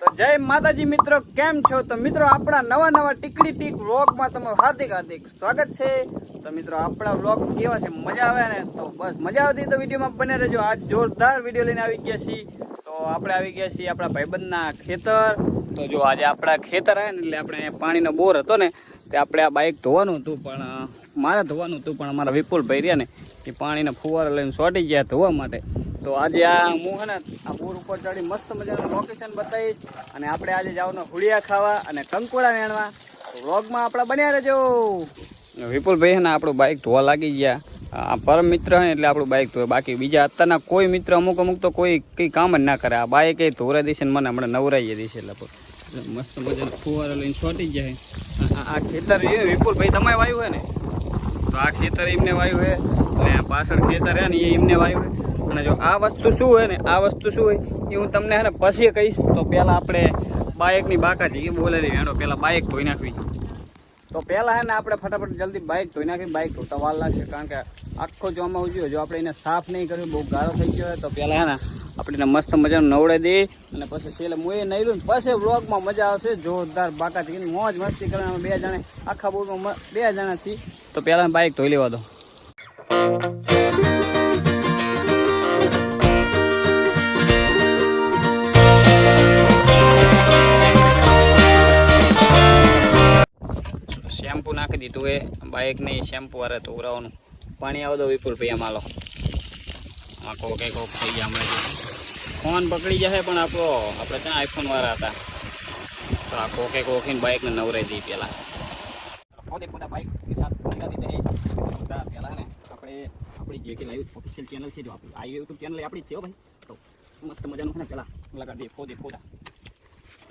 તો જય માતાજી મિત્રો, કેમ છો? તો મિત્રો, આપણા નવા નવા ટીકડી ટીક વ્લોગમાં તમારું હાર્દિક હાર્દિક સ્વાગત છે. તો મિત્રો, આપણા વ્લોગ કેવા છે? મજા આવે ને? તો બસ મજા આવતી તો વિડીયોમાં બને રહેજો. આજ જોરદાર વીડિયો લઈને આવી ગયા છીએ. તો આપણે આવી ગયા છીએ આપણા ભાઈબંધના ખેતર. તો જો આજે આપણા ખેતર આવે ને, એટલે આપણે પાણીનો બોર હતો ને, તે આપણે આ બાઇક ધોવાનું હતું, પણ, મારે ધોવાનું હતું, પણ અમારા વિપુલ ભાઈ રહ્યા ને, એ પાણીના ફુવારા લઈને સોટી ગયા ધોવા માટે. તો આજે આ હું છે ને આ બોર ઉપર ચડી મસ્ત મજાનું લોકેશન બતાવીશ અને આપણે આજે જવાનું હુડિયા ખાવા અને કંકોડા વેણવા. વ્લોગમાં આપણા બન્યા રહેજો. વિપુલભાઈ છે ને આપણું બાઇક ધોવા લાગી ગયા. આ પરમ મિત્ર હે એટલે આપણું બાઇક ધોવે બાકી બીજા અત્યારના કોઈ મિત્ર અમુક અમુક તો કોઈ કંઈ કામ જ ના કરે. આ બાઇક એ ધોરા દેશે ને મને હમણાં નવરાઈએ દેશે એટલે મસ્ત મજાનું ફુવારા લઈને છોટી જાય. આ- ખેતર વિપુલભાઈ તમે વાયું હોય ને? તો આ ખેતર એમને વાયુ છે અને પાછળ ખેતર છે ને એ એમને વાયુ છે અને જો આ વસ્તુ શું હોય ને, આ વસ્તુ શું હોય એ હું તમને હે ને પછી કહીશ. તો પહેલાં આપણે બાઇકની બાકા છે એ બોલેલી હેડો, પહેલાં બાઇક ધોઈ નાખવી. તો પહેલાં હે ને આપણે ફટાફટ જલ્દી બાઇક ધોઈ નાખી બાઇક ધોતા વાર લાગશે. કારણ કે આખો જોવામાં ઉજ્યો જો આપણે એને સાફ નહીં કર્યું, બહુ ગાળો થઈ ગયો હોય તો પહેલાં હે ને આપણે મસ્ત મજાનું નવડાવી દઈએ અને પછી છેલ્લે હું નહીં પછી વ્લોગમાં મજા આવશે. જોરદાર બાકા ચીકીની મોજ મસ્તી કરવાની. બે જણે આખા બોટમાં બે જણા છીએ. તો પહેલાં બાઇક ધોઈ લેવા દો. શેમ્પુ નાખી દીધું એ બાઇકને શેમ્પુ વારે તો ઉરાવાનું પાણી આવો દો વિપુલ ભાઈ આમાં લો આ કોક કોક થઈ ગયા હમણાં ફોન પકડી જશે પણ આપણો આપણે ત્યાં આઈફોન વાળા હતા. તો આ કોકે કોકીને નવરાઈ દઈ પહેલાં. પોતે પોતા બાઇક પહેલાં ને આપણે આપણી જે ઓફિશિયલ ચેનલ છે જો આપણી. ચેનલ આપણી છે ભાઈ. મસ્ત મજાનું છે ને પહેલાં. લગાવી દઈએ ફોદે પોતા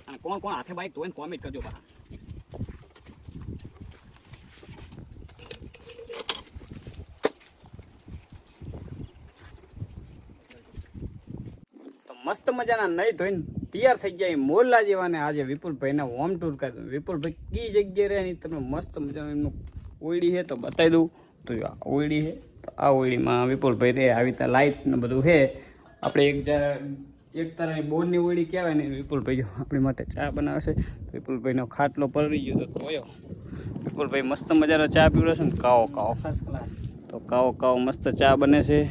અને કોણ કોણ હાથે બાઇક ધોઈને કોમેન્ટ કરજો પાછા મસ્ત મજાના નહીં ધોઈને તૈયાર થઈ ગયા એ મોરલા જેવા ને આજે વિપુલભાઈના હોમ ટૂર કરી વિપુલભાઈ કઈ જગ્યાએ રહે તમને મસ્ત મજાનું એમનું ઓયડી છે તો બતાવી દઉં. તો આ ઓયડી છે તો આ ઓયડીમાં વિપુલભાઈ રહે આવી રીતે લાઇટ ને બધું છે. આપણે એક જા- એક તારાની બોરની ઓયડી કહેવાય ને વિપુલભાઈ જો આપણી માટે ચા બનાવશે. વિપુલભાઈનો ખાટલો પલળી ગયો તો ધોયો વિપુલભાઈ મસ્ત મજાનો ચા પીવડો છે ને કાવો કાવો. ફર્સ્ટ ક્લાસ તો કાવો કાવો મસ્ત ચા બને છે.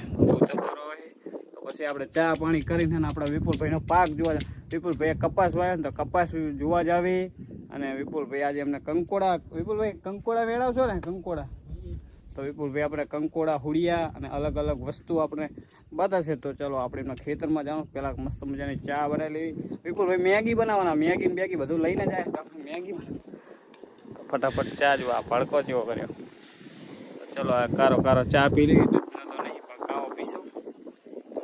પછી આપણે ચા પાણી કરીને આપણા વિપુલભાઈનો પાક જોવા. વિપુલભાઈ કપાસ વાયો ને તો કપાસ જોવા જ આવી. અને વિપુલભાઈ આજે અમને કંકોડા, વિપુલભાઈ કંકોડા વેળાવશો ને? કંકોડા. તો વિપુલભાઈ આપણે કંકોડા, હુડિયા અને અલગ અલગ વસ્તુ આપણે બતાવશે તો ચલો આપણે એમના ખેતરમાં જવાનું પહેલાં મસ્ત મજાની ચા બનાવી લેવી. વિપુલભાઈ મેગી બનાવવાના. મેગી બેગી બધું લઈને જાય. તો મેગી ફટાફટ ચા જો આ ભડકો જેવો કર્યો. ચલો કારો કારો ચા પી લઈએ દૂધનો તો નહીં પણ કાવો પીશું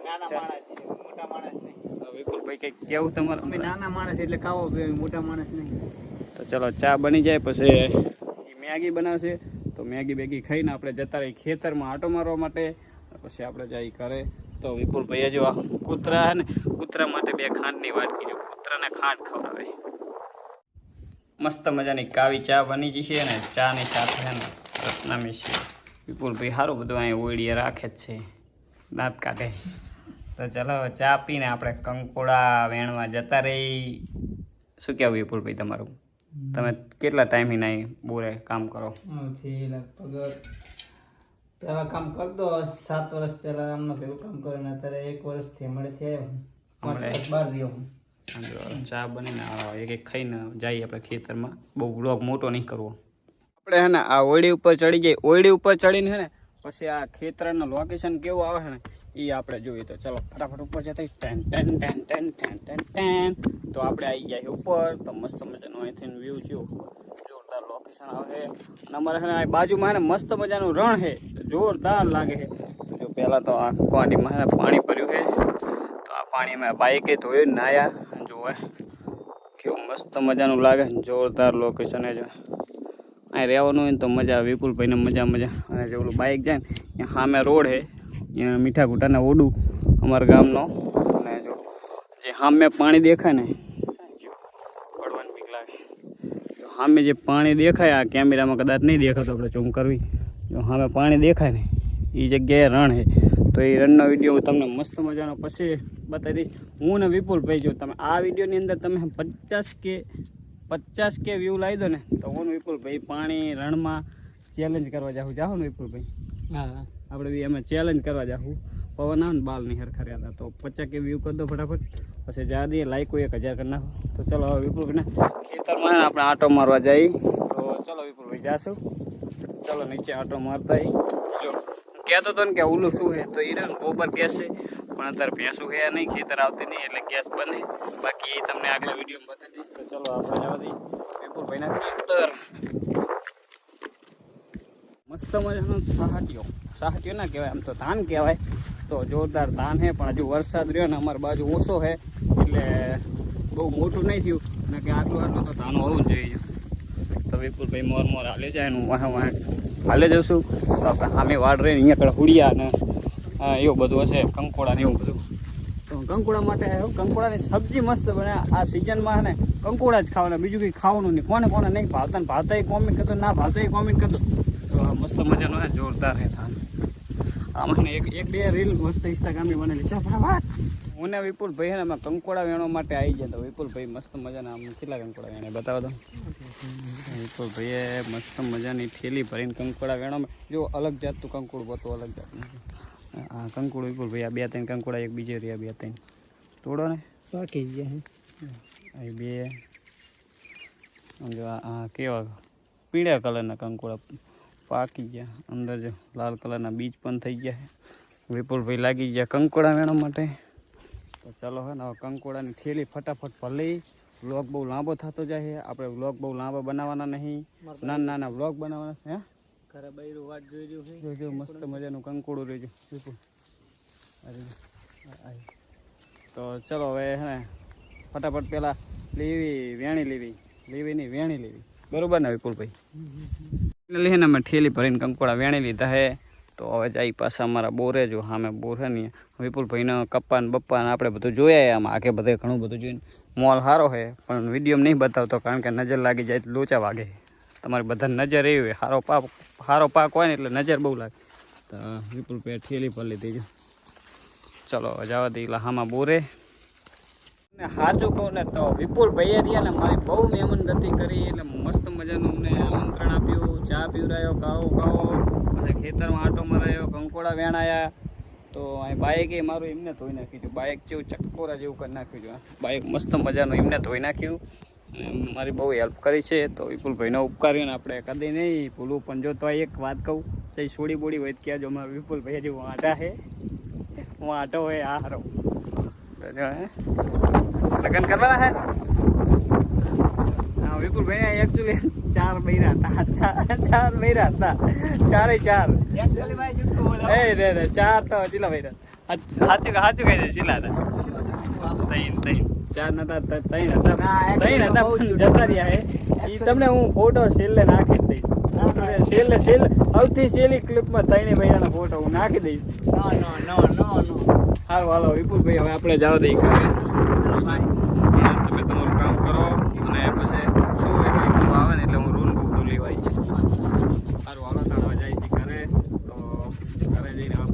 નાના માણસ છે મોટા માણસ નહીં તો વિપુલભાઈ કંઈક કેવું તમારું અમે નાના માણસ એટલે ખાવો મોટા માણસ નહીં. તો ચલો ચા બની જાય પછી. મેગી બનાવશે. તો મેગી બેગી ખાઈને આપણે જતા રહી ખેતરમાં આટો મારવા માટે. પછી આપણે જઈ ઘરે. તો વિપુલભાઈએ જો આ કૂતરા હે ને કૂતરા માટે બે ખાંડની વાટકી જો કૂતરાને ખાંડ ખવડાવે. મસ્ત મજાની કાવી ચા બની જશે ને ચાની સાથે છે ને રત્ના છે વિપુલભાઈ સારું બધું અહીંયા ઓળીએ રાખે જ છે. દાંત કાઢે. તો ચલો ચા પીને આપણે કંકોડા વેણવા જતા રહી. શું કહેવું વિપુલભાઈ તમારું? તમે કેટલા ટાઈમથી નહીં બોરે કામ કરો? પહેલાં કામ કરતો સાત વર્ષ પહેલા આમનો ભેગું કામ કર્યું ને અત્યારે એક વર્ષથી હમણાં? વર્ષ બહાર રહ્યો ચા બનીને એક એક ખાઈને જઈએ આપણે ખેતરમાં. બહુ બ્લોગ મોટો નહીં કરવો. આપણે હે ને આ ઓયડી ઉપર ચડી જઈએ ઓયડી ઉપર ચડીને હે ને પછી આ ખેતરનું લોકેશન કેવું આવે છે ને એ આપણે જોઈએ તો ચલો, ફટાફટ ઉપર જતા ten ten ten ten ten ten ten. તો આપણે આવી ગયા છીએ ઉપર. તો મસ્ત મજાનું અહીંથી વ્યૂ જો, જોરદાર લોકેશન આવે છે. અને અમારે છે ને આ બાજુમાં હે ને મસ્ત મજાનું રણ છે. જોરદાર લાગે છે. તો જો પહેલાં તો આ ક્વાંટીમાં હે ને પાણી ભર્યું છે. તો આ પાણીમાં બાઈકે ધોયું નાયા. જોવે કેવું મસ્ત મજાનું લાગે જોરદાર લોકેશન છે જો. અહીં રહેવાનું હોય ને તો મજા આવે. વિપુલભાઈને મજા મજા. અને જે ઓલું બાઇક જાય ને ત્યાં સામે રોડ છે. ત્યાં મીઠા ઓડું અમારા ગામનો. અને જો, જે સામે પાણી દેખાય ને પડવાની બીક લાગે. જો સામે જે પાણી દેખાય, આ કેમેરામાં કદાચ નહીં દેખાતો, આપણે ચૂમ કરવી. જો સામે પાણી દેખાય ને એ જગ્યાએ રણ છે. તો એ રનનો વીડિયો હું તમને મસ્ત મજાનો પછી બતાવી દઈશ. હું ને વિપુલભાઈ, જો તમે આ વિડીયોની અંદર તમે પચાસ કે પચાસ કે વ્યૂ લાવી દો ને, તો હું વિપુલ વિપુલભાઈ પાણી રણમાં ચેલેન્જ કરવા જાઉં. જાઉં ને વિપુલભાઈ. હા. આપણે બી અમે ચેલેન્જ કરવા જાઉં પવન આવે ને બાલ નહીં હરખા હતા. તો પચાસ કે વ્યૂ કરી દો ફટાફટ. પછી જા દઈએ લાઈક એક હજાર કરી નાખો. તો ચલો હવે વિપુલભાઈને ખેતરમાં આપણે આટો મારવા જઈએ. તો ચલો વિપુલભાઈ જાશું. ચલો નીચે આટો મારતા આવીએ. જો હું કહેતો હતો ને કે ઓલું શું છે? તો એ રહ્યું ને ગોબર ગેસ છે. પણ અત્યારે ભેંસું છે નહીં, ખેતર આવતી નહીં, એટલે ગેસ બને. બાકી એ તમને આગલા વિડીયોમાં બતાવી દઈશ. તો ચલો આપણે જવા દઈએ. વિપુલભાઈના ખેતર. મસ્ત મજાનો સહાટીઓ સહાટીઓ ના કહેવાય? આમ તો ધાન કહેવાય. તો જોરદાર ધાન છે પણ હજુ વરસાદ રહ્યો ને અમારી બાજુ ઓછો છે એટલે બહુ મોટું નહીં થયું. ને કે આટલું આટલું તો ધાન હોવું જોઈએ. તો વિપુલભાઈ મોર મોર હાલે જાય ને વાહે વાહે હાલે જશું તો આપણે સામે વાડ રહીને અહીંયા આગળ હુડિયા ને એવું બધું હશે, કંકોડા ને એવું બધું. તો કંકોડા માટે આવ્યો કંકોડાની સબ્જી મસ્ત બને. આ સિઝનમાં ને કંકોડા જ ખાવાના. બીજું કંઈ ખાવાનું નહીં. કોને કોને નહીં ભાવતા ને ભાવતા કોમેન્ટ કરતો ના ભાવતા કોમેન્ટ કરતો. તો મસ્ત મજાનો જોરદાર છે ધાન એક એક બે રીલ મસ્ત ઇન્સ્ટાગ્રામની બનેલી છે. ફટાફટ. હું ને વિપુલભાઈ ને કંકોડા વેણવા માટે આવી ગયા તો વિપુલભાઈ મસ્ત મજાના આમ કેટલા કંકોડા વેણે બતાવો તો. વિપુલભાઈએ મસ્ત મજાની થેલી ભરીને કંકોડા વેણવા જો અલગ જાતનું કંકોડું બતું અલગ જાતનું. આ કંકોડું વિપુલભાઈ આ બે ત્રણ કંકોડા એક બીજે રહ્યા બે ત્રણ. તોડો ને. બાકી ગયા બે. જો આ કેવા પીળા કલરના કંકોડા. પાકી ગયા. અંદર જો લાલ કલરના બીજ પણ થઈ ગયા છે. વિપુલભાઈ લાગી ગયા કંકોડા વેણવા માટે. તો ચાલો હે ને હવે કંકોડાની થેલી ફટાફટ ભલી વ્લોગ બહુ લાંબો થતો જાય છે. આપણે વ્લોગ બહુ લાંબા બનાવવાના નહીં. નાના નાના વ્લોગ બનાવવાના છે હે? ઘરે બૈરું વાટ જોઈ રહ્યું છે. મસ્ત મજાનું કંકોડું રહેજો. વિપુલ. તો ચલો હવે હે ને ફટાફટ પેલા લેવી વેણી લેવી. લેવી નહીં વેણી લેવી. બરોબર ને વિપુલભાઈ? એટલે હે ને અમે ઠેલી ભરીને કંકોડા વેણી લીધા હે. તો હવે જાય પાછા અમારા બોરે જો સામે બોર છે ને, વિપુલભાઈનો કપ્પાન, બપ્પાને આપણે બધું જોયા આમાં. આગે બધે ઘણું બધું જોઈને મોલ સારો છે પણ વીડિયો નહીં બતાવતો કારણ કે નજર લાગી જાય તો લોચા વાગે તમારી બધા નજર એવી હોય સારો પાક સારો પાક હોય ને એટલે નજર બહુ લાગે. તો વિપુલભાઈ ઠેલી ભરી લીધી જો. ચલો જવા દઈએ હામાં બોરે. ને સાચું કહું ને તો વિપુલ ભૈયારિયા ને મારી બહુ મહેમાનગતિ કરી, એટલે મસ્ત મજાનું આમંત્રણ આપ્યું, ચા પીવરાયો ગાવો ગાઓ પછી ખેતરમાં આંટો મરાયો કંકોડા વેણાયા તો અહીં બાઇક એ મારું એમને ધોઈ નાખ્યું. હતું બાઇક જેવું ચકોરા જેવું કરી નાખ્યું છે. બાઇક મસ્ત મજાનું એમને ધોઈ નાખ્યું. મારી બહુ હેલ્પ કરી છે. તો વિપુલભાઈનો ઉપકારીને આપણે કદી નહીં. ભૂલવું પણ જો તો એક વાત કહું. જઈ સોડી બોડી હોય ક્યાં જો મારા વિપુલભાઈ હજી વાંટા છે. વાંટો હોય આ હારો હે. લગ્ન કરવાના હે હા? વિપુલભાઈ એકચ્યુઅલી ચાર બૈરા હતા. ચાર બૈરા હતા. ચારે. ચાર એ રે રે ચાર તો ચીલા બૈરા સાચું સાચું કહી દે ચીલા હતા. તૈન તૈન ચાર નતા તૈન હતા. તૈન હતા જતા રહ્યા હે ઈ તમને હું ફોટો છેલ્લે નાખી દઈશ. છેલ્લે છેલ્લે સૌથી છેલ્લી ક્લિપમાં ત્રણે બૈરાનો ફોટો હું નાખી દઈશ. હારું હાલો વિપુલભાઈ હવે આપણે જવા દઈએ ઘરે તમે તમારું કામ કરો અને પછી શું હોય કંઈ બહુ આવે ને એટલે હું રૂમ બુક લેવા આવીશ સારું હાલો તાણવા જાય છે ઘરે તો ઘરે જઈને આમ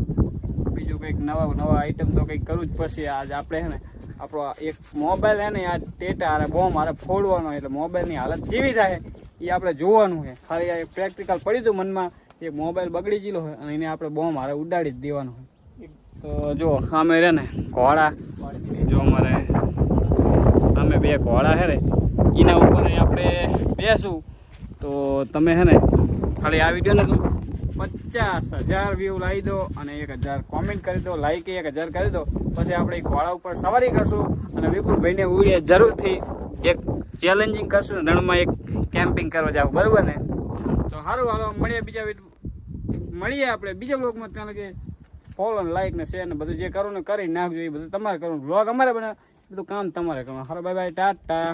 બીજું કંઈક નવા નવા આઈટમ તો કંઈક કરવું જ પછી આજ આપણે છે ને, આપણો એક મોબાઈલ હે ને, આ ટેટા અને બોમ્બ મારે ફોડવાનો એટલે મોબાઈલની હાલત જેવી થાય, એ આપણે જોવાનું છે ખાલી આ પ્રેક્ટિકલ પડ્યું હતું મનમાં એક મોબાઈલ બગડી ગયેલો હોય અને એને આપણે બોમ્બ મારે ઉડાડી જ દેવાનો હોય. તો જો, સામે રે ને, ઘોડા. જો અમારે સામે બે ઘોડા છે ને, એના ઉપર આપણે બેસું. તો તમે હે ને, ખાલી આ વિડીયોને પચાસ હજાર વ્યૂ લાવી દો અને એક હજાર કોમેન્ટ કરી દો લાઈક એક હજાર કરી દો. પછી આપણે એક ઘોડા ઉપર સવારી કરશું અને વિપુલભાઈને ઉડીએ જરૂરથી એક ચેલેન્જિંગ કરશું રણમાં એક કેમ્પિંગ કરવા જાવ. બરાબર ને? તો સારું હાલો, મળીએ બીજા મળીએ આપણે બીજા બ્લોગમાં ત્યાં લગે ફોલો ને લાઈક ને શેર ને બધું જે કરવું ને કરી નાખજો. એ બધું તમારે કરવું બ્લોગ અમારે બને બધું કામ તમારે કરવાનું. Hello bye bye tata.